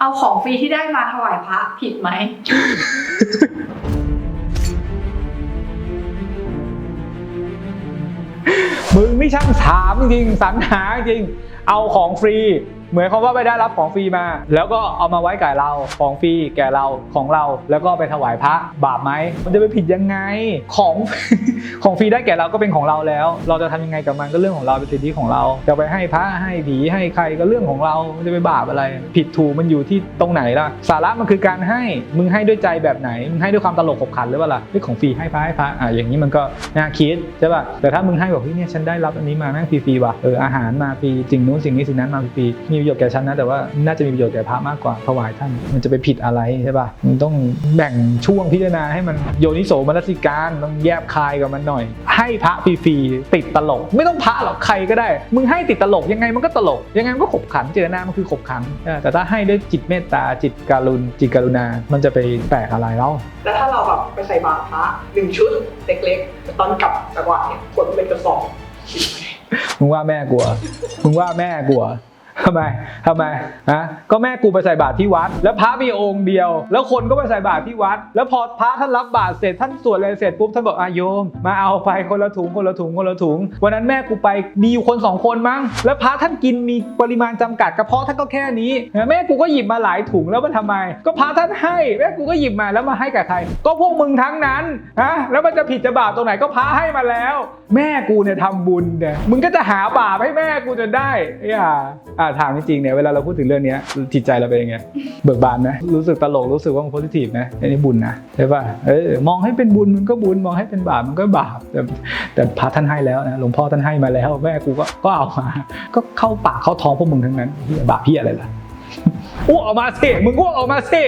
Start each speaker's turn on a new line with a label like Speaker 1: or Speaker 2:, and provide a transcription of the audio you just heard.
Speaker 1: เอาของฟรีที่ได้มาถวายพระผิดไหม
Speaker 2: มึงไม่ช่างถามจริงสรรหาจริง เอาของฟรี เหมือนเขาว่าไปได้รับของฟรีมา แล้วก็เอามาไว้แกับเราของฟรีแก่เราของเรา แล้วก็ไปถวายพระบาปไหมมันจะไปผิดยังไงของของฟรีได้แก่เราก็เป็นของเราแล้ว เราจะทำยังไงกับมันก็เรื่องของเราเป็นสิทธิของเราจะไปให้พระให้ผีให้ใครก็เรื่องของเรามันจะไปบาปอะไร ผิดถูกมันอยู่ที่ตรงไหนล่ะ สาระมันคือการให้มึงให้ด้วยใจแบบไหนมึงให้ด้วยความตลกขบขันหรือเปล่าล่ะเรื่องของฟรีให้พระให้พระอะอย่างนี้มันก็น่าคิดใช่ป่ะแต่ถ้ามึงให้บอกเฮ้ยเนี่ยฉันได้รับอันนี้มาแม่งฟรีๆว่ะเอออาหารมาฟรีสิ่งนู้นสิ่งนี้สิ่งนั้นมาฟรีมีประโยชน์แก่ฉันนะแต่ว่าน่าจะมีประโยชน์แก่พระมากกว่าถวายท่านมันจะไปผิดอะไรใช่ป่ะมึงต้องแบ่งช่วงพิจารณาให้มันโยนิโสมนสิการต้องแยบคายกับมันหน่อย ให้พระฟรีๆติดตลก ไม่ต้องพระหรอกใครก็ได้ มึงให้ติดตลกยังไงมันก็ตลก ยังไงมันก็ขบขันเจอหน้ามันคือขบขันเออแต่ถ้าให้ด้วยจิตเมตตาจิตการุณจิตกรุณา มันจะไปแปลกอะไรเล่า
Speaker 3: แล้วถ้าเราแบบไปใส่บาตรพระหนึ่งชุดเล็กๆแต่ตอนกลับจากวัดเนี่ยขนเป็นกระสอบผิดไหม
Speaker 2: มึงว่าแม่กลัวมึงว่าแม่กลัว ทำไมทำไมฮะก็แม่กูไปใส่บาตรที่วัด แล้วพระมีองค์เดียว แล้วคนก็ไปใส่บาตรที่วัด แล้วพอพระท่านรับบาตรเสร็จท่านสวดอะไรเสร็จปุ๊บท่านบอกอาโยม มาเอาไปคนละถุงคนละถุงคนละถุง วันนั้นแม่กูไปมีอยู่คนสองคนมั้ง แล้วพระท่านกินมีปริมาณจำกัดกระเพาะท่านก็แค่นี้แม่กูก็หยิบมาหลายถุงแล้วมันทำไม ก็พระท่านให้แม่กูก็หยิบมาแล้วมาให้กับใคร ก็พวกมึงทั้งนั้นฮะแล้วมันจะผิดจะบาปตรงไหนก็พระให้มาแล้ว แม่กูเนี่ยทำบุญเนี่ยมึงก็จะหาบาปให้แม่กูจนได้อย่าอ่าถามจริงๆเนี่ยเวลาเราพูดถึงเรื่องนี้จิตใจเราเป็นยังไงเบิกบานไหมรู้สึกตลกรู้สึกว่ามันโพสิทีฟไหมอันนี้บุญนะใช่ป่ะเออมองให้เป็นบุญมันก็บุญมองให้เป็นบาปมันก็บาปแต่แต่พระท่านให้แล้วนะหลวงพ่อท่านให้มาแล้วแม่กูก็ก็เอามา ก็เข้าปากเข้าท้องพวกมึงทั้งนั้นบาปพี่อะไรล่ะอ้วกออกมาสิมึงอ้วกออกมาสิ